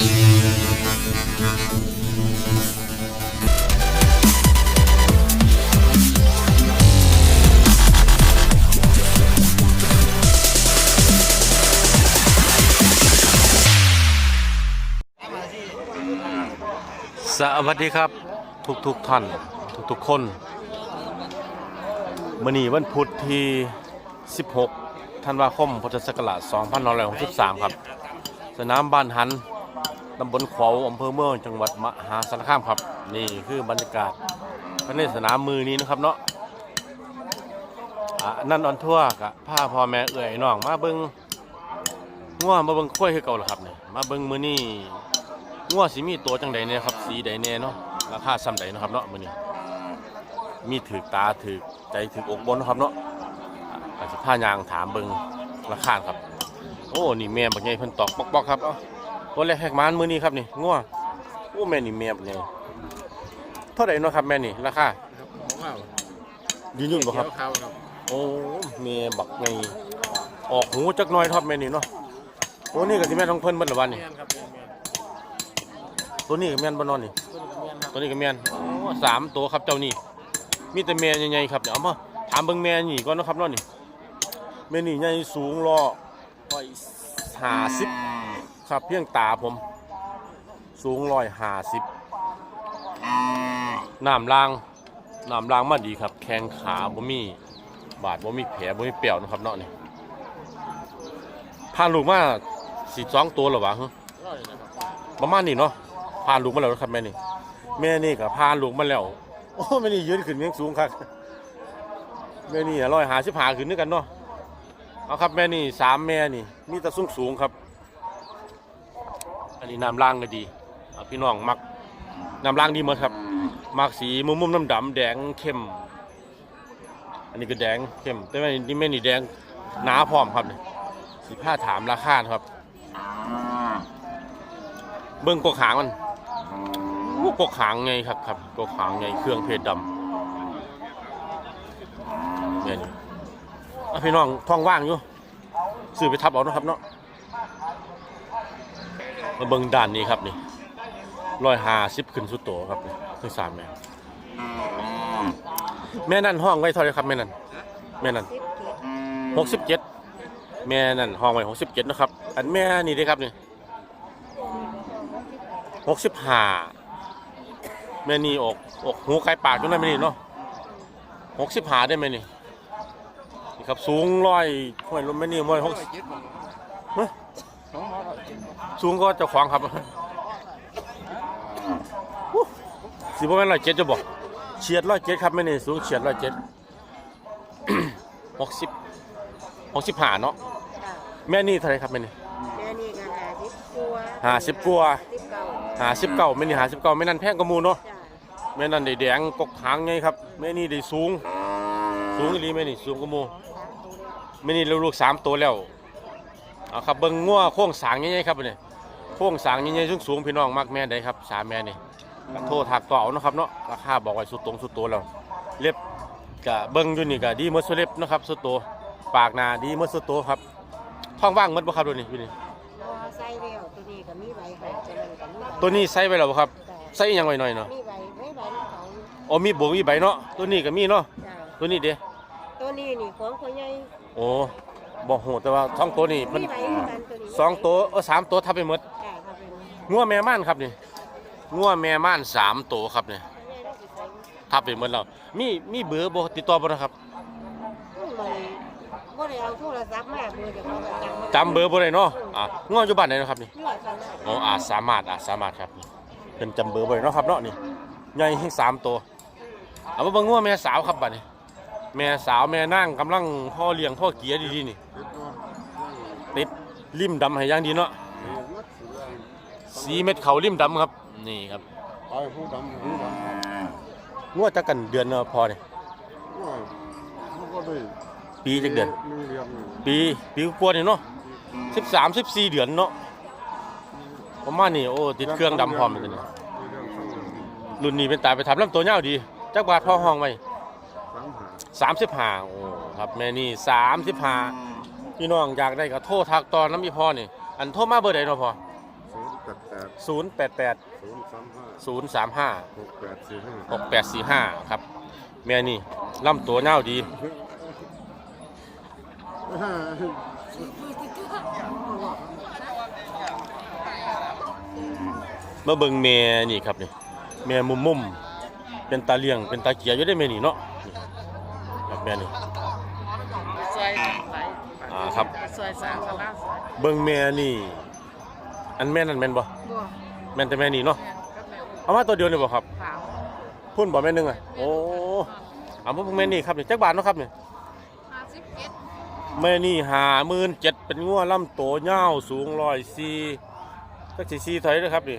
สวัสดีครับทุกทุกท่านทุกทุกคนมื่อนี้วันพุธที่ 16 ธันวาคมพุทธศักราช2563 ครับ สนามบ้านหัน ตำบลขวาวอำเภอเมืองจังหวัดมหาสารคามครับ นี่คือบรรยากาศภายในสนามมือนี้นะครับเนาะอะนั่นออนทั่วกับผ้าพ่อแม่เอื่อยน้องมาเบิงง่วมาเบิ้งค่อยคือเก่าเหรอครับเนี่ยมาเบิ้งมือนี้งัวสิมีตัวจังใดเนี่ยครับ สีใดเนี่ยเนาะราคาซ้ำใดเนาะครับเนาะมือนี้มีถือตาถือใจถืออกบนเนาะครับเนาะอะอาจสิพายางถามเบิ่งราคาครับ โอ้ นี่แม่บักใหญ่เพิ่นตอกปอกๆครับเอ้า ตัวแรกแหกมานมื้อนี้ครับนี่งัวโอ้แม่นี่แม่บักใหญ่เท่าใดเนาะครับแม่นี่ราคาข้าวยืนยุ่นบ่ครับข้าวครับโอ้แม่บักใหญ่ออกหูจักหน่อยครับแม่นี่เนาะโอ้นี่ก็สิแม่นของเพิ่นเบิดละวันนี่แม่นครับแม่นแม่นตัวนี้ก็แม่นบ่เนอนนี่ต้นกับแม่นครับตัวนี้ก็แม่นโอ้สามตัวครับเจ้านี่มีแต่แม่ใหญ่ๆครับเดี๋ยวเอามาถามเบิ่งแม่นี่ก่อนเนาะครับเนาะนี่แม่นี่ใหญ่สูงรอร้อยห้าสิบ ครับเพียงตาผม สูงร้อยห้าสิบน้ำล่างน้ำล่างมาดีครับ แข้งขาบ่มีบาดบ่มีแผลบ่มีเปรี่ยวนะครับเนาะนี่พาลูกมาสิสองตัวหรอวะฮะร้อยนะครับประมาณนี้เนาะพาลูกมาแล้วครับแม่นี่แม่นี่ก็พาลูกมาแล้วโอ้แม่นี่ยืนขึ้นเมียงสูงครับแม่นี่ร้อยหาสิบหาขึ้นด้วยกันเนาะเอาครับแม่นี่สามแม่นี่มีแต่สูงสูงครับอั นี้น้ำล่างก็ดีพี่น้องมักน้ำล่างดีหมดครับมักสีมุมมุมน้ำดำแดงเข้ม อันนี้ก็แดงเข้ม แต่แม่นี่แม่นี่แดงหนาพร้อมครับนี่สีผ้าถามราคาครับ เบิ้องกกหางมันโอ้กกหางไงครับครับกกหางไงเครื่องเพชรดำเนี่ยพี่น้องท้องว่างอยู่ซื้อไปทับเอาเนาะครับเนาะ มาเบิ้งด้านนี้ครับนี่ร้อยห้าสิบขึ้นสุดโตครับนี่คือสามแม่แม่นั่นห้องไว้เท่าไหรครับแม่นั่นแม่นั่นหกสิบเจ็ดแม่นั่นห้องไว้หกสิบเจ็ดนะครับ อันแม่นี่ด้ครับนี่หกสิบห้าแม่นี่อกอกหูไก่ปากอยู่นั่นแม่นี่เนาะหกสิบห้าได้ไหมนี่นี่ครับสูงร้อยห้อยลมแม่นี่ร้อยหก สูงก็เจ้าของครับอู้สิบ่แม่นร้อยเจ็ดจะบอกเฉียดร้อยเจ็ดครับแม่นี่สูงเฉียดร้อยเจ็ดหกสิบหกสิบห้าเนาะแม่นี่เท่าไหรครับแม่นี่แม่นี่ก็หาสิบกว่าห้าสิบกว่าสิบเก้าห้าสิบเก้าแม่นี่ห้าสิบเก้าแม่นั่นแพงกว่าหมูเนาะจ้าแม่นั่นได้แดงกกหางไงครับแม่นี่ได้สูง สูงอีหลีแม่นี่สูงกว่าหมูสามตัวเลยแม่นี่ลูกๆสามตัวแล้วเอาครับเบิ่งงัวโค้งสร้างใหญ่ๆครับเนี่ย โค้งสร้างใหญ่ๆสูงๆพี่น้องมักแม่ใดครับสามแม่นี่ก็โทรทักต่อเอาเนาะครับเนาะราคาบอกไว้สุดตรงสุดตัวแล้วเล็บก็เบิ่งอยู่นี่ก็ดีหมดสุดเล็บเนาะครับสุดตัวปากหน้าดีหมดสุดตัวครับท้องว่างหมดบ่ครับตัวนี้อยู่นี่รอไส้เดียวตัวนี้ก็มีใบหอมจะเลยก็มีใบตัวนี้ใส่ไว้แล้วบ่ครับจ้าใส่อีหยังไว้หน่อยเนาะมีใบไม่ใบของเขาอ๋อมีบวมีใบเนาะตัวนี้ก็มีเนาะจ้าตัวนี้เด้ตัวนี้นี่ของคนใหญ่โอ้บ่โหแต่ว่าท้องตัวนี้มันมีใบเหมือนกันตัวนี้สองตัวเออสามตัวทับไปหมดจ้าครับเป็น งัวแม่ม่านครับนี่งัวแม่ม่านสามตัวครับนี่คนใหญ่ได้กี่ใบทับไปหมดแล้วมีมีเบอร์บ่ติดต่อบ่นะครับอืมมันบ่ได้เอาโทรศัพท์มาเบอร์เดี๋ยวเขาก็จำจำเบอร์บ่ได้เนาะอะงัวอยู่บ้านไหนเนาะครับนี่นี่ว่าจังนะอ๋ออาจสามารถอาจสามารถครับนี่เพิ่นจำเบอร์บ่ได้เนาะครับเนาะนี่ใหญ่ให้สามตัวเอามาเบิ่งงัวแม่สาวครับบัดนี้ แม่สาวแม่นั่งกำลังพ่อเลี้ยงพ่อเกียดีๆนี่เจ็ดตัวติดริมดำให้อย่างดีเนาะเออมัดเสือ สีเม็ดเขาริมดำครับ นี่ครับไปผู้ดำผู้ดำครับงัวจักกันเดือนเนาะพอนี่ว่าเขาก็ได้ปีจักเดือนหนึ่งเดือนหนึ่งปีปีกว่านี่เนาะสิบสามสิบสี่เดือนเนาะประมาณนี้โอ้ติดเครื่องดำพร้อมเลยเนี่ยเดือนสองเดือนรุ่นนี้เป็นตาไปทำลำตัวยาวดีจักบาทพ่อห้องไว้ สามหาสามสิบห้าโอ้ครับแม่นี่สามสิบห้าพี่น้องอยากได้ก็โทรทักตอนน้ำมีพ่อนี่ อันโทรมาเบอร์ใดเนาะพ่อศแปดแปด ศูนย์แปดแปดศูนย์สามห้าศูนย์สามห้าหกแปดสี่ห้าหกแปดสี่ห้าครับ แม่นี่ลำตัวเน่าวดี มาเบิ่งแม่นี่ครับนี่แม่มุมมุมๆเป็นตาเลี้ยงเป็นตาเกียอยู่ได้แม่นี่เนาะนี่ครับแม่นี่ซอยไปอ่าครับ ซอยสามกับล่าซอยเบิ่งแม่นี่ อันแม่นั่นแม่นบ่บัวแม่นแต่แม่นี่เนาะแม่กับแม่เอามาตัวเดียวนี่บ่ครับขาวพุ่นบ่แม่นหนึงอะโอ้เอามาเบิ่งแม่นี่ครับนี่จักบาทเนาะครับนี่ห้าสิบเจ็ดแม่นี่หาหมื่นเจ็ดเป็นงัวลำโตยาวสูงร้อยสี่จักสี่สี่เท่าไหร่เด้อครับนี่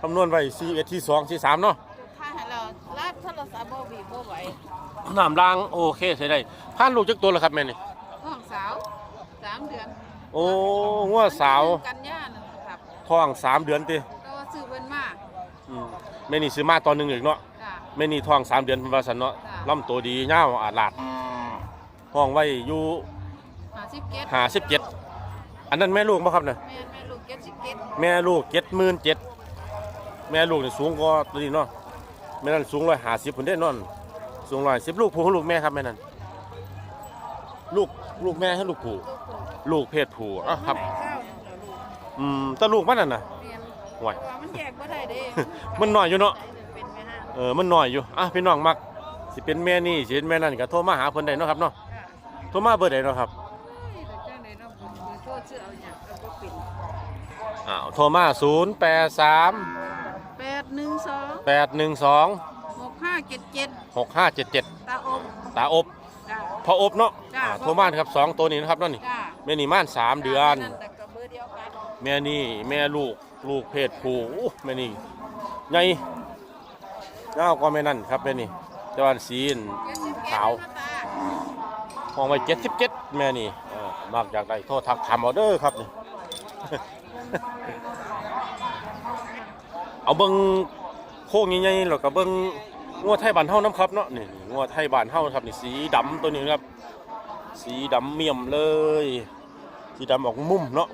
คำนวณไว้สี่เอ็ดที่สองสี่สามเนาะ ถ้าให้เราลาดโทรศัพท์บ่บีบ่ไหวน้ำล้างโอเคใช่ได้ผ่านลูกจักตัวแล้วครับแม่นี่ห้องสาวสามเดือนโอ้งัวสาว กันย่านั่นครับ ท้องสามเดือนติก็ว่าซื้อเพิ่นมาอืมแม่นี่ซื้อมาตอนหนึ่งอีกเนาะจ้ะ แม่นี่ท้องสามเดือนเป็นว่าสันเนาะจ้ะ ลำตัวดียาวอาดลาดท้องไว้อยู่ห้าสิบเจ็ดหาสิบเจ็ดอันนั้นแม่ลูกบ่ครับเนี่ยแม่แม่ลูกเจ็ดสิบเจ็ดแม่ลูกเจ็ดหมื่นเจ็ดแม่ลูกนี่สูงกว่าตัวนี้เนาะแม่นั่นสูงร้อยหาสิบคนได้นอนสูงร้อยสิบลูกผู้ลูกแม่ครับแม่นั่นลูกลูกแม่ให้ลูกผู้ ลูกผมลูกเพศผู้อะครับ อืมแตาลูกมันนั่นน่ะ เรียนห่วยว่ามันแยกบ่ได้เด้มันน้อยอยู่เนาะ เป็นแม่ห้างเออ มันน้อยอยู่ อะพี่น้องมักสิเป็นแม่นี่สิเป็นแม่นั่นก็โทรมาหาเพิ่นได้เนาะครับเนาะจ้ะโทรมาเบอร์ใดเนาะครับ เฮ้ยแต่จังได๋เนาะผมมีโทษชื่อเอาหยังเอาบ่เป็นอ้าว โทรมา 0 8 3 แปดหนึ่งสอง8 1 2 หกห้าเจ็ดเจ็ด6 5 7 7 ตาอมตาอบ จ้า พออบเนาะ จ้ะ อ่า โทรมาครับสองตัวนี้นะครับเนาะนี่จ้าแม่นี่ม่านสามเดือน แต่ แม่นี่แม่ลูกลูกเพศผู้แม่นี่ใหญ่ยาวกว่าม่นั่นครับแม่นี่แต่ว่าสีนขาวมองไว้77แม่นี่เออมากอยากได้โทรทักถามเอาเด้อครับนี่เอาเบิ่งโค้งใหญ่ๆแล้วก็เบิ่งงัวไทยบานเฮานํครับเนาะนี่งัวไทยบานเฮาครับนี่สีดำตัวนี้ครับ สีดำเมี่ยมเลย สีดำออกมุมเนาะ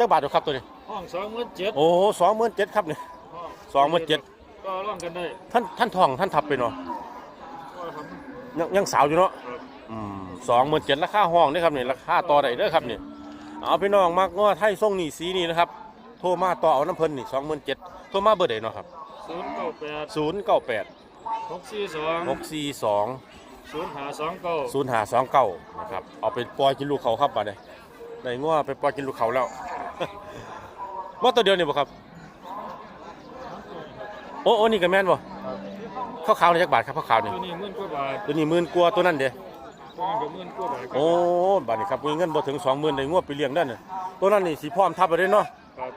จักบาทเด้อครับตัวนี้ ห้องสองหมื่นเจ็ดโอ้สองหมื่นเจ็ดครับนี่สองหมื่นเจ็ด ก็ร่วมกันได้ท่านท่านทองท่านทับไปเนาะก็ทยังยังสาวอยู่เนาะอืมสองหมื่นเจ็ดราคาห้องนี่ครับนี่ราคาต่อได้เด้อครับนี่เอาพี่น้องมากงัวไทยส่งนี่สีนี่นะครับโทรมาต่อเอาน้ำเพิ่นนี่สองหมื่นเจ็ดโทรมาเบอร์ใดเนาะครับำศูนย์เก้าแปดศูนย์เก้าแปดหกสี่สองหกสี่สอง ศูนย์หาสองเก้าศูนย์หาสองเก้านะครับ เอาไปปล่อยกินลูกเขาครับบัดนี้ในงัวไปปล่อยกินลูกเขาแล้ว ว่าตัวเดียวนี่บ่ครับ โอ้โอ้นี่ก็แม่นบ่ข้าวขาวนี่จักบาทครับข้าวขาวนี่ตัวนี้หมื่นกว่าบาทตัวนี้หมื่นกว่าตัวนั้นเด้ตัวนั้นก็หมื่นกว่าบาทครับโอ้บัดนี้ครับมีเงินบ่ถึง20,000ได้งัวไปเลี้ยงนั่นน่ะตัวนั้นนี่สิพร้อมทับไปได้เนาะครับ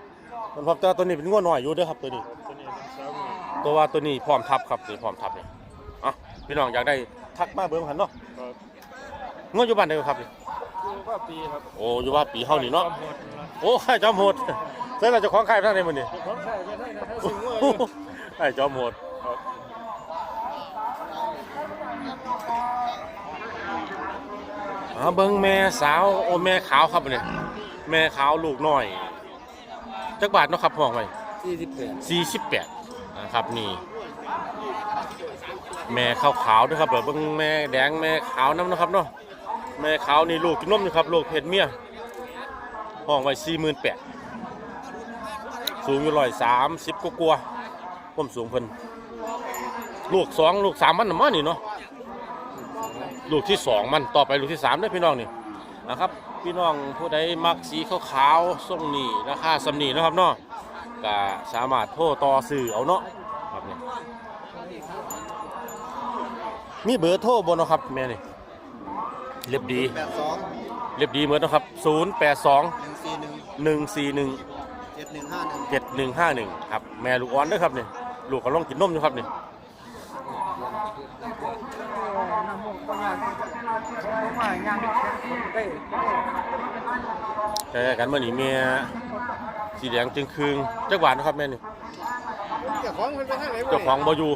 มันพร้อมแต่ว่าตัวนี้เป็นงัวน้อยอยู่เด้อครับตัวนี้ ตัวนี้มันสามหมื่นตัวว่าตัวนี้พร้อมทับครับนี่พร้อมทับนี่เอะพี่น้องอยากได้ทักมาเบิ่งหันเนาะครับงัวอยู่บ้านใดครับนี่คือ ว่าปีครับโอ้อยู่ว่าปีเฮานี่เนาะควมโหดนะโอ้ไอ้จอมโหดใส่เราเจะของใครทางไหนมื้อนี้เจ้าของใช่ไม่ได้นะถ้าซื้องัวอโอ้ยู่โหไอ้จอมโหดครับอ่าเบิ่งแม่สาวโอ้แม่ขาวครับเนี่ยแม่ขาวลูกน้อยจักบาทเนาะครับห้องไว้สี่สิบแปด48นะครับนี่ แม่ขาวขาวๆด้วยครับเบิ่งแม่แดงแม่ขาวน้ำนะครับเนาะ แม่ขาวนี่ลูกกินนมอยู่ครับลูกเพศเมียห้องไว้48,000สูงอยู่130กว่าๆความสูงเพิ่นลูกสองลูกสามมันน่ะมานี่เนาะลูกที่สองมันต่อไปลูกที่สามเด้พี่น้องนี่นะครับ พี่น้องผู้ใดมักสีขาวๆส่งนี่ราคาสำนีนะครับเนาะก็สามารถโทรต่อซื้อเอาเนาะครับนี่มีเบอร์โทรบนนะครับแม่นี่ เรียบดี แปดสองเรียบดีเหมือนเนาะครับ 0 8 2 หนึ่งสี่หนึ่ง1 4 1 เจ็ดหนึ่งห้าหนึ่ง7 1 5 1ครับแม่ลูกอ่อนเด้วยครับนี่ลูกก็ลองกินนมอยู่ครับนี่แต่กันมื่อนี้เมียสีแดงจึงคืงจักหวานนะครับแม่นี่เจ้าของมันไปทางไหนวะเจ้าของบอยู่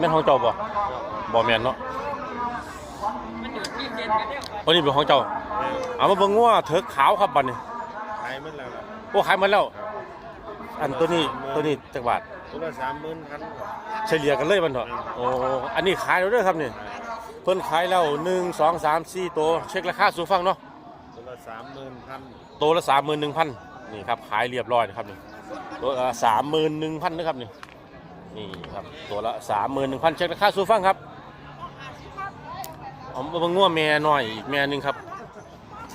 แม่นของเจ้าบ่บ่แม่นเนาะอันนี้เป็นของเจ้า เอามาเบิ่งงัวเถิกขาวครับบัดนี้ขายมันแล้วล่ะโอ้ขายหมดแล้ว อันตัวนี้ตัวนี้จักบาทตัวละสามหมื่นพันครับเฉลี่ยกันเลยมันเถอะโอ้อันนี้ขายแล้วเด้อครับนี่เพิ่นขายแล้ว1 2 3 4ตัวเช็คราคาสู่ฟังเนาะตัวละสามหมื่นพันตัวละ31,000นี่ครับขายเรียบร้อยนะครับนี่ตัวละ31,000นะครับนี่ นี่ครับตัวละ31,000เช็คราคาสู่ฟังครับเอามาเบิ่งงัวแม่น้อยอีกแม่หนึงครับ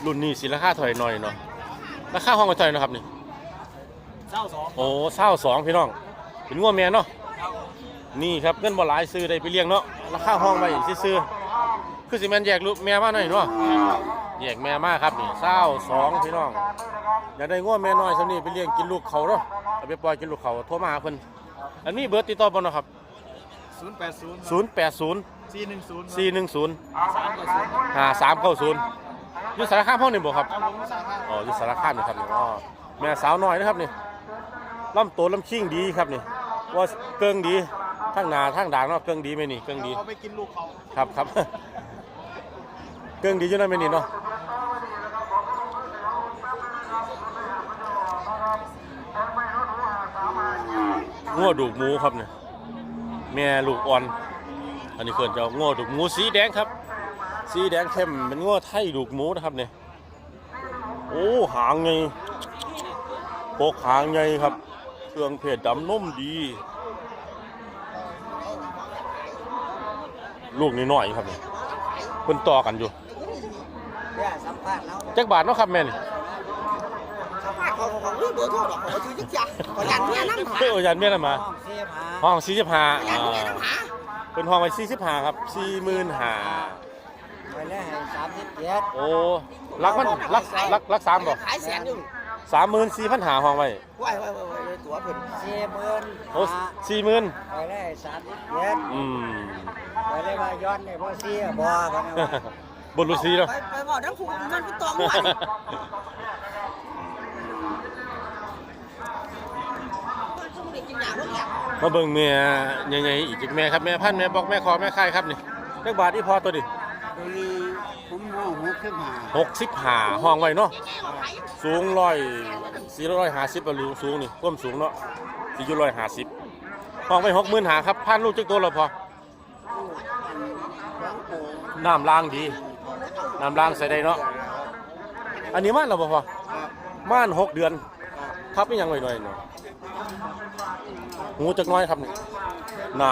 รุ่นนี้สิราคาเท่าไหร่หน่อยเนาะราคาห้องก็เท่าไหร่นะครับนี่เจ้าสองโอ้เศร้าสองพี่น้อง เป็นงัวแม่เนาะนี่ครับเงินบ่หลายซื้อได้ไปเลี้ยงเนาะราคาห้องไว้ซื้อๆคือสิแม่นแยกลูกแม่มาหน่อยเนาะแยกแม่มาครับนี่เศร้าสองพี่น้องอยากได้งัวแม่น้อยสำนี้ไปเลี้ยงกินลูกเขาเนาะเอาไปปล่อยกินลูกเขาโทรมาหาเพิ่น อันนี้เบอร์ติดต่อบ่เนาะครับ ศูนย์แปดศูนย์080 สี่หนึ่งศูนย์410 สามกว่าศูนย์5390อยู่สารคามห้องนี่บ่ครับ ครับผมสามห้าอ๋ออยู่สารคามนี่ครับนี่อ๋อแม่สาวน้อยนะครับนี่ลำตัวลำชิ่งดีครับนี่ ว่าเกิงดีทั้งหนาทั้งด่างเนาะเกิงดีไหมนี่เกิงดี เอาไปกินลูกเขาครับครับ เกิงดีอยู่นั่นไหมนี่เนาะ งัวดูกหมูครับเนี่ยแม่ลูกอ่อน อันนี้เกินจะงัวดูกหมูสีแดงครับ สีแดงเข้มเป็นงัวไทยดูกหมูนะครับเนี่ยโอ้หางไงโปกหางไงครับ เครื่องเพศดำนุ่มดี ลูกนี่น้อยครับนี่เพิ่นต่อกันอยู่เนี่ยสัมภาษณ์แล้วจักบาทเนาะครับแม่นี่สัมภาษณ์เขาเขาเขาเบอร์โทรดอกเขาถือจักจักเขาอยากเมียน้ำหาเอ้ยยันแม่นำมาห้องเสียผาห้อง45อยากอ่าเมียน้ำหาเพิ่นห้องไว้45ครับ45,000ไปแล้วให้สามสิบเจ็ดโอ้รักมันรักรักรักสามบ่ขายแสนอยู่34,500ห้องไว้ไหวไหวไหวไหวตัวเพิ่นสี่หมื่นโอ้ห้า40,000ไปแล้วให้สามสิบเจ็ดอืมไปเลยว่าย้อนเนี่ยพ่อเสียบ่กันนะบนรุสีเนาะไปไปบอกทั้งผู้มันไปตองวันช่วงเด็กกินยาลูกอยาก มาเบิ่งแม่ใหญ่ๆอีกจักแม่ครับแม่พันธุ์แม่บอกแม่คอแม่ไข่ครับนี่จักบาทอีพอตัวดิมีผมห้องหกขึ้นมาหกสิบห้าห้องไว้เนาะสูงร้อยสี่ร้อยห้าสิบรูสูงนี่ก้มสูงเนาะสี่ร้อยห้าสิบห้องไว้หกหมื่นหาครับพันลูกจักตัวเราพอน้ำล้างดีน้ำล้างใส่ได้เนาะอันนี้ม่านเราบ่พอม่านหกเดือนทับไม่ยังหน่อยๆเนาะ หูจักหน้อยครับนี่หน้า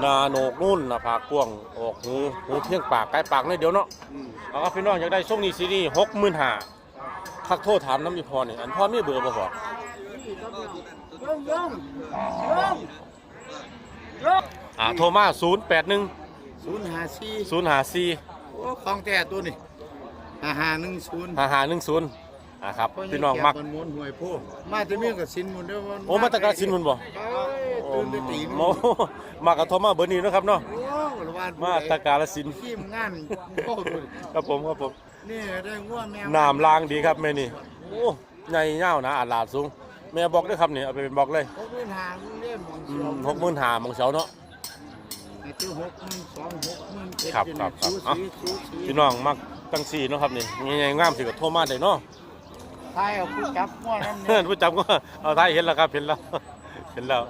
หน้าโหนกนุ่นหน้าผากกว้างออกหูหูเพียงปากใกล้ปากเลยเดียวเนาะเอาครับพี่น้องอยากได้ส่งนี้ซีนี่หกหมื่นห้าทักโทษถามน้ำมีพอนี่อันพ่อมีเบอร์บ่พออ่าโทรมาศูนย์แปดหนึ่งศูนย์ห้าสี่ศูนย์ห้าสี่โอ้ของแท้ตัวนี่ห้าห้าหนึ่งศูนย์ห้าห้าหนึ่งศูนย์ อ่าครับพี่น้องมักมันม้วนหวยโพมาจะมีกับสินหมุนเด้อวันโอ้มาตรการสินมันบ่เอ้ยตื่นแต่ตีโอ้มากับโทรมาเบอร์นี้เนาะครับเนาะโอ้ละวันมาตรการสินขี้มงานโอ้ดูดิครับผมครับผมนี่ได้ง่วแมวน้ำล้างดีครับแม่นี่โอ้ใหญ่เง่าวนะอาดลาดสูงแม่บอกด้วยครับนี่เอาไปเป็นบอกเลยหกหมื่นห้าเล่มของอืเสียวมหกหมื่นห้ามองเสาเนาะไอ้ตัวหกหมื่นสองหกหมื่นเจ็ดครับอยู่ครับนี่ครับสูสีสูสีพี่น้องมักตั้งสี่เนาะครับนี่ยังไงงามสิก็โทรมาได้เนาะ ทายเอาผู้จับง่วนั่นเพื่เนี่อยนผู้จำก็เอาท้ายเห็นแล้วครับเห็นแล้วเห็นแล้ว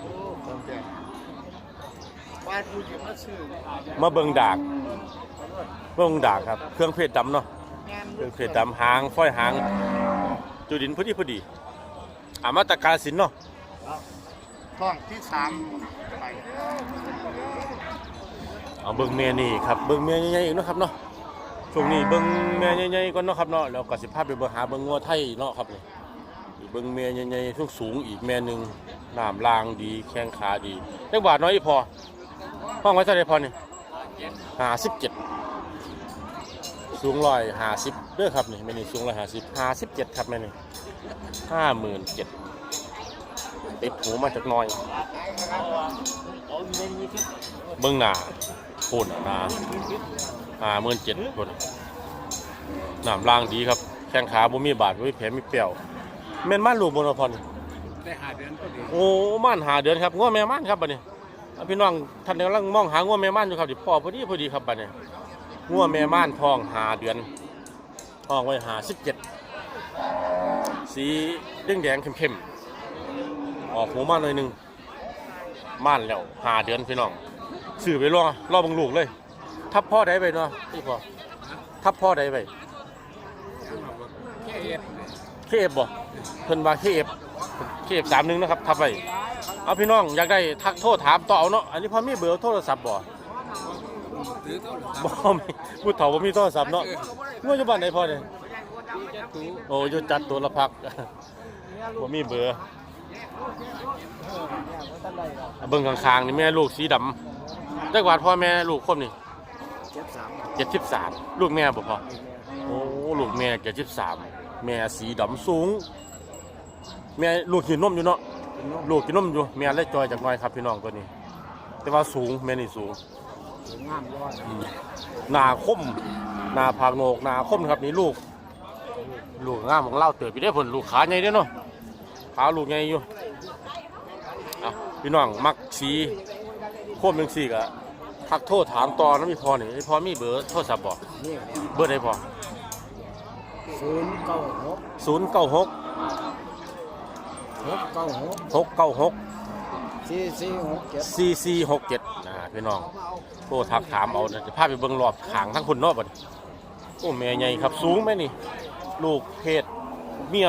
โอ้ของแท้วาดผู้จะมาซื้อมาเบิ่งดากเบิ่งดากครับ เครื่องเพชรดำเนาะแม่นเครื่องเพชรดำหางฝ้อยหางจุดินพอดีพอดีอามาตรการสินเนาะท้องที่สามไปเอาเบิ่งแม่นี่ครับเบิ่งแม่ใหญ่ๆอีกเนาะครับเนาะ ช่วงนี้เบิ่งแม่ใหญ่ๆก่อนเนาะครับเนาะแล้วก็สิพาไปเบิ่งหาเบิ่งงัวไทยเนาะครับนี่อีกเบิ่งแม่ใหญ่ๆสูงสูงๆอีกแม่หนึงน้ำลางดีแข้งขาดีจักบาทน้อยอีพอห้องไว้เท่าไหร่พอนี่57สูงร้อยห้าสิบเด้อครับนี่แม่นี่สูงร้อยห้าสิบห้าสิบเจ็ดครับแม่นี่ห้าหมื่นเจ็ดติดหูมาจากหน้อยเบื้องหน้าพุ่นหน้า ห้าหมื่นเจ็ดพุ่นน้ำล่างดีครับ แข้งขาบ่มีบาดบ่มีแผลมีเปรี้ยวแม่นม่านลูกบนพรกได้หาเดือนก็ดีโอ้ม่านหาเดือนครับง้อแม่ม่านครับบัดนี้อะพี่น้องท่านกำลังมองหาง้อแม่ม่านอยู่ครับดิพ่อพอดีพอดีครับบัดนี้ง้อแม่ม่านทองหาเดือนทองไว้หาสิบเจ็ดสีแดงแดงๆเข้มๆออกหูมาหน่อยหนึงม่านแล้วหาเดือนพี่น้องซื้อไปรอรอเบังลูกเลย ทับพ่อได้ไปเนาะพี่พ่อทับพ่อได้ไปแค่เอ็ดเคเอฟบ่เพิ่นว่าเคเอฟเคเอฟสามหนึ่งนะครับทับไปเอาพี่น้องอยากได้ทักโทษถามต่อเอาเนาะอันนี้พอมีเบอร์โทรศัพท์บ่ถือเท่าไหร่บ่มีผู้เฒ่าบ่มีโทรศัพท์เนาะเมื่ออยู่บ้านไหนพ่อเนี่ยจะตู้โอ้อยู่จัดตัวละพักบ่มีเบอร์เบิ่งข้างๆนี่แม่ลูกสีดำจักวาดพ่อแม่ลูกค รบนี่เจ็ดสาม73ลูกแม่บ่พ่อโอ้ลูกแม่73แม่สีดำสูง แม่ลูกกินนมอยู่เนาะลูกกินนมอยู่แม่เล็กจอยจากหน้อยครับพี่น้องตัวนี้ แต่ว่าสูงแม่นี่สูงงามยอดอืมหนาคมหนาผากโหนกหนาคมครับนี่ลูก ลูกงามของเล่าเติบไปได้ผลลูกขาใหญ่เด้อเนาะขาลูกใหญ่อยู่เอาพี่น้องมักสีโคมหนึ่งสี่กะ ทักโทษถามต่อนะมีพอนี่มีพอมีเบอร์โทรศัพท์บอกนี่เบอร์ใดพอศูนย์เก้าหกศูนย์เก้าหกหกเก้าหกหกเก้าหกสี่สี่หกเจ็ดซีซีหกเจ็ดนะพี่น้องโทรทักถามเอานะจะพาไปเบิ่งรอบขางทั้งคนเนอกบัดนี้โอ้แม่ใหญ่ครับสูงไหมนี่ ลูกเพศเมีย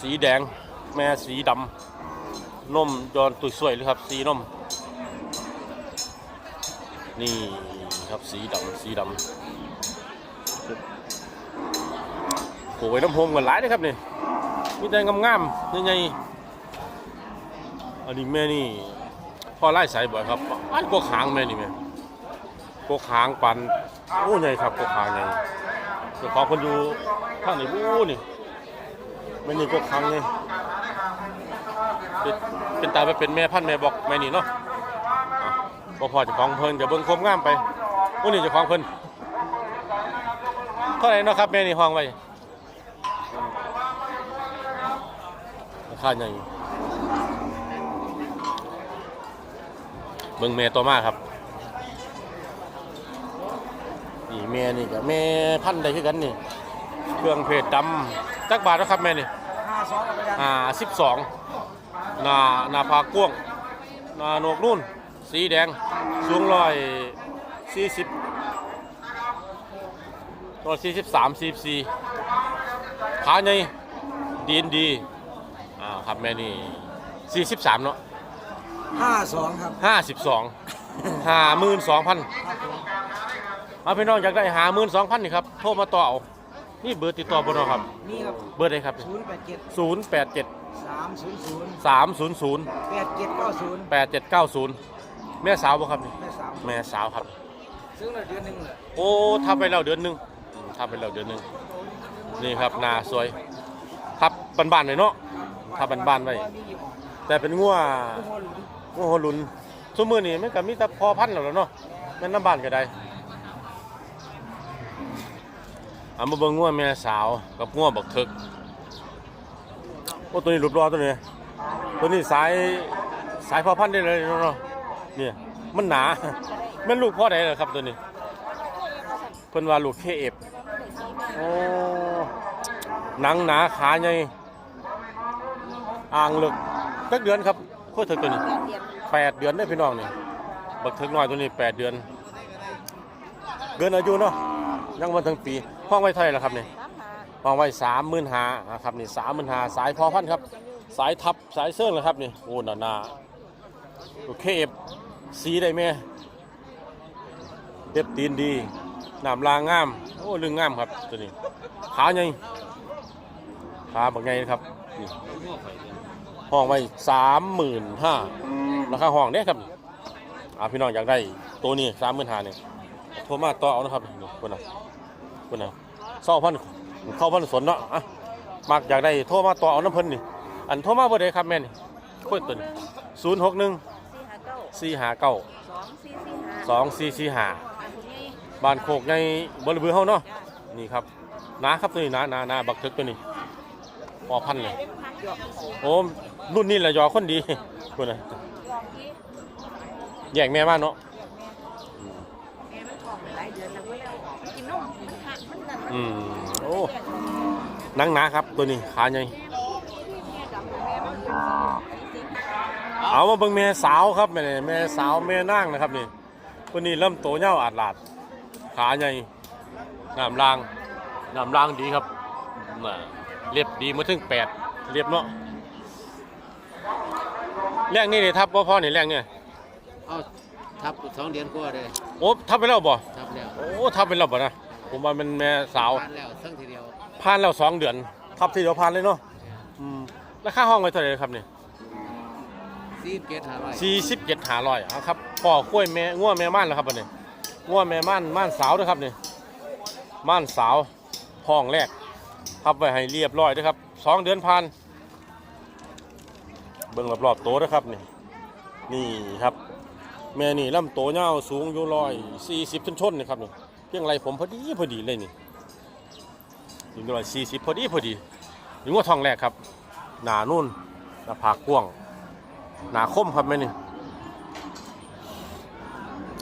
สีแดง แม่สีดำนมยอนตุยสวยเลยครับ สีนม นี่ครับสีดำสีดำโอ้ยน้ำโฮมกันหลายเลยครับนี่มีแต่งามๆใหญ่ๆอันนี้แม่นี่พ่อไล่สายบ่อยครับอันกกหางแม่นี่แม่กกหางปันโอ้ใหญ่ครับกกหางใหญ่เจ้าขอคนอยู่ข้างไหนบู้นี่แม่นี่กกหางเลยเป็นเป็นตาไปเป็นแม่พันแม่บอกแม่นี่เนาะ บ่พอเจะของเพิ่นจะเบิ่งความงามไปโอ้นี่เจะของเพิ่นเท่าไหร่เนาะครับแม่นี่ห้องไว้ราคาใหญ่เบิ่งแม่ตัวมากครับนี่แม่นี่กับแม่พันธุ์ใดคือกันนี่เครื่องเพชรดำจักบาทแล้วครับแม่นี่ห้าสองกันอ่าสิบสองหนาหนาผากกว้างหนาโหนกนุ่น สีแดงสูงร้อยสี่สิบร้อยสี่สิบสามสี่สี่ขาใหญ่ดีนดีอ่าครับแม่นี่สี่สิบสามเนาะห้าสองครับห้าสิบสองห้าหมื่นสองพันมาพี่น้องอยากได้หาหมื่นสองพันนี่ครับโทรมาต่อเอานี่เบอร์ติดต่อบนเราครับ นี่ครับเบอร์ใดครับศูนย์แปดเจ็ดศูนย์แปดเจ็ดสามศูนย์ศูนย์สามศูนย์ศูนย์แปดเจ็ดเก้าศูนย์แปดเจ็ดเก้าศูนย์ แม่สาวบ่ครับนี่แม่สาวแม่สาวครับ ซื้อมาเดือนหนึ่งเลยโอ้ทำไปแล้วเดือนหนึงอืมทำไปแล้วเดือนหนึง นี่ครับนาสวยทับบ้านๆหน่อยเนาะทับบ้านๆไว้ แต่เป็นงัวงัวหัวหลุนสมมือนี่มันก็มีแต่พอพันธุ์แล้วล่ะเนาะแม่นน้ำบ้านก็ได้เอามาเบิ่งงัวแม่สาวกับงัวบักเถิกโอ้ตัวนี้รูปรอตัวนี้ ตัวนี้สายสายพอพันธุ์ได้เลยเนาะ เนี่ยมันหนา แม่นลูกพ่อใดเหรอครับตัวนี้ เพิ่นว่าลูกเคเอฟโอ้หนังหนาขาใหญ่อ่างลึกจักเดือนครับโคตรเถิกตัวนี้แปดเดือนได้พี่น้องนี่บักเถิกน้อยตัวนี้แปดเดือน เกินอายุเนาะยังวันถึงปีห้องไว้เท่าไหร่ละครับนี่ห้องไว้สามหมื่นหาครับนี่สามหมื่นหาสายพอพันครับ สายทับสายเสื่องเลยครับนี่โอ้หนาหนาลูกเค สีได้ไหมเด็บตีนดีน้ำลางงาม โอ้ลึงงามครับตัวนี้ ขาใหญ่ขาแบักใหญ่นะครับนี่ห้องไว้สามหมื่นห้าราคาห้องเนี่ยครับอ่าพี่น้องอยากได้ตัวนี้สามหมื่นห้าเนี่ยโทรมาต่อเอานะครับนี่คนน่ะคนน่ะเศร้าพันเข้าพันสนเนาะอะมากอยากได้โทรมาต่อเอาน้ำเพิ่นนี่ อันโทรมาเบอร์ใดครับแม่นี่คุยตัวนี้ศูนย์หกหนึ่ง สี่ห้าเก้าสี่ห้าเก้าสองสี่สี่ห้าสองสี่สี่ห้าอันนี้บ้านโคกในบริเวณเฮาเนาะนี่ครับนาครับตัวนี้นานานาบักทึกตัวนี้พอพันเลยโอ้รุ่นนี้แหละยอคนดีคุณนะยอมที่แยกแม่บ้านเนาะแม่มันท้องไปหลายเดือนแล้วก็แล้วกินนมมันหักมันนั่นมันอืมโอ้หนังหนาครับตัวนี้ขาใหญ่แม่ดำแม่มัน เป็นสีสีเอามาเบิ่งแม่สาวครับแม่นี่แม่สาวแม่นางนะครับนี่คนนี้เริ่มโตเหี่ยวอาดลาด ขาใหญ่น้ำรางน้ำรางดีครับน่ะเรียบดีมาถึงแปดเรียบเนาะแรงนี่เลยทับว่าพ่อนี่แรงเนี่ยเอาทับสองเดือนกว่าเลยโอ้ทับไปแล้วบ่ทับแล้วโอ้ทับไปแล้วบ่นะผมว่ามันแม่สาวผ่านแล้วทั้งทีเดียวผ่านแล้วสองเดือนทับทีเดียวผ่านเลยเนาะอืมแล้วค่าห้องไว้เท่าไหร่ครับเนี่ย ซีเกตหาร้อยสี่สิบเจ็ดหาร้อยเอาครับพ่อกล้วยแม่ง่วแม่ม่านแล้วครับอันนี้ง่วแม่ม่านม่านสาวด้วยครับนี่ม่านสาวห้องแรกทับไว้ให้เรียบร้อยด้วยครับสองเดือนผ่านเบิ่งรอบๆโตนะครับนี่นี่ครับแม่นี่ลำโตเงาวสูงอยู่ร้อยสี่สิบชนชนๆนี่ครับนี่เพียงไรผมพอดีพอดีเลยนี่ถึงร้อยสี่สิบพอดีพอดีถึงว่าทองแรกครับ หนานุ่นหน้าผากกว้าง หนาคมครับแม่นี่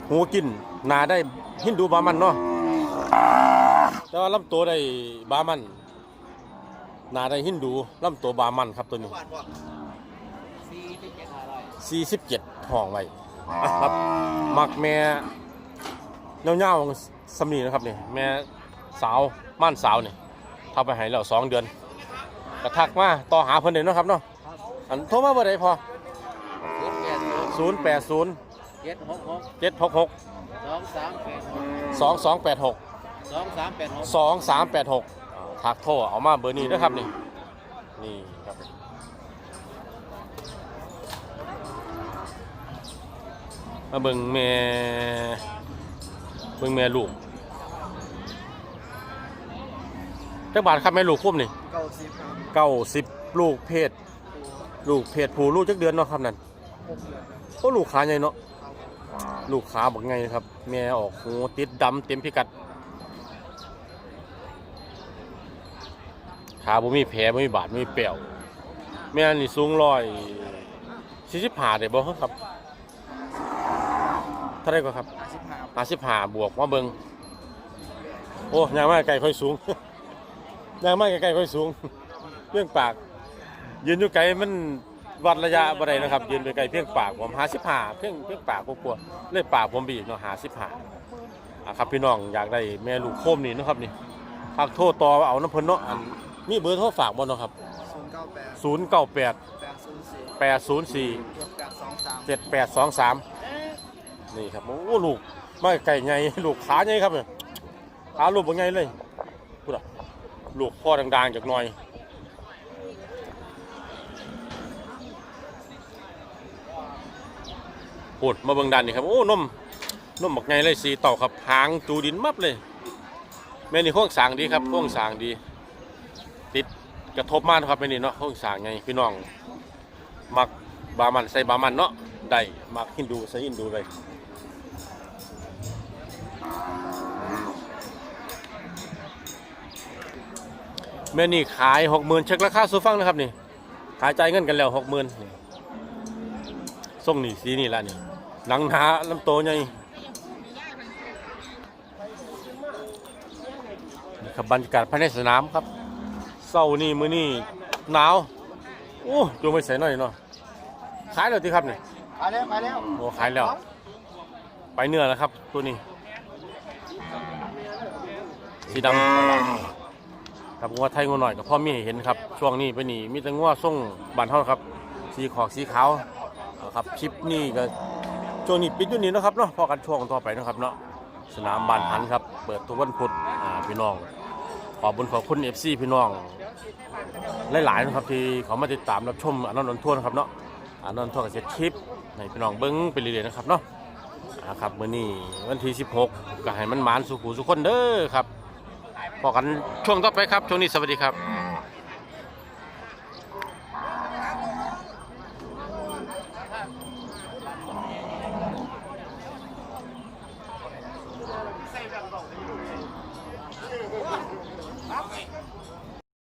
หูกินหนาได้หินดูบามันเนาะแต่ว่าลำตัวได้บามันหนาได้หินดูลำตัวบามันครับตัวนี้ซีเกตหาร้อย47ห้องไว้ครับมักแม่เงาๆสำนีนะครับนี่แม่สาวม่านสาวนี่ทำไปให้แล้วสองเดือนกระทักมาต่อหาเพิ่นเด่นนะครับเนาะอันโทรมาเมื่อไรพอ ศูนย์แปดศูนย์0 8 0เจ็ดหกหก7 6 6สองสามแปดหก2 2 8 6สองสามแปดหก2 3 8 6ทักโทรเอามาเบอร์นี้นะครับนี่นี่ครับมาเบิ่งแม่เบิ่งแม่ลูกจักบาทครับแม่ลูกคุ้มนี่เก้าสิบครับเก้าสิบลูกเพศ ลูกเพศผู้ลูกจักเดือนเนาะครับนั่นหกเดือน โอ้ลูกขาใหญ่เนาะลูกขาบักไงครับ แม่ออกหูติดดำเต็มพิกัด ขาบ่มีแผลบ่มีบาดบ่มีเปี่ยวแม่นี่สูงร้อยสี่สิบห้าได้บ่ครับเท่าไหรก็ครับห้าสิบห้าห้าสิบห้าบวกมาเบิงโอ้ยางมากไก่ค่อยสูงยางมากไก่ค่อยสูงเพียงปาก ยืนอยู่ไกลมัน วัดระยะบ่ได้นะครับยืนไปไกลเพียงปากผมหาสิบหาเพียงเพียงปากกลัวๆเลยปากผมบีบเนาะหาสิบหาอะครับพี่น้องอยากได้แม่ลูกโคมนี่นะครับนี่พักโทษต่อเอาน้ำเพิ่นเนาะอันมีเบอร์โทรฝากบ่เนาะครับศูนย์เก้าแปดศูนย์เก้าแปดแปดศูนย์สี่เจ็ดแปดสองสามนี่ครับโอ้ลูกไมาไก่ใหญ่ลูกขาใหญ่ครับเนี่ยขาลูกเป็นไงเลยพูดอะลูกพ่อดังๆจากหน่อย พูดมาเบิ่งดันนี่ครับ โอ้นมนมบักไงเลยสีเต่าครับหางจูดินมับเลย แม่นี่โค้งสางดีครับโค้งสางดี ติดกระทบมากครับแม่นี่เนาะโค้งสางไงพี่น้อง มักบามันใส่บามันเนาะได้มักฮินดูใส่ฮินดูเลยแม่นี่ขายหกหมื่นเช็คราคาสูฟังนะครับนี่ ขายใจเงินกันแล้วหกหมื่นส่งนี่สีนี่ละนี่ หนังหนาลำโตใหญ่นี่ครับบรรยากาศภายในสนามครับเศร้านี่มือนี่หนาวโอ้จูงไปใส่หน่อยเนาะขายแล้วที่ครับเนี่ยไปแล้วไปแล้วโอ้ขายแล้ว ไปเนื้อแล้วครับ ตัวนี้ สีดำครับงัวไทยงัวหน่อยกับพ่อมีให้เห็นครับ ช่วงนี้ไปนี่มีแต่งัวส่งบานเท่าครับ สีขอกสีขาวเอาครับคลิปนี้ก็ ช่วงนี้ปิดอยู่นี่นะครับเนาะพอกันช่วงต่อไปนะครับเนาะสนามบานหันครับเปิดทุกวันพุธอ่าพี่น้อง ขอบคุญขอบคุณเอฟซีพี่น้องหลายๆนะครับที่เขามาติดตามรับชมอนนท์นนท์ทั่วนะครับเนาะอนนท์ทั่วกับเจ็ดคลิปให้พี่น้องเบิ้งไปเรื่อยๆนะครับเนาะอ่าครับมื้อนี้วันที่ 16ก็ให้มันหมานสุขุสุขคนเด้อครับพอกันช่วงต่อไปครับช่วงนี้สวัสดีครับ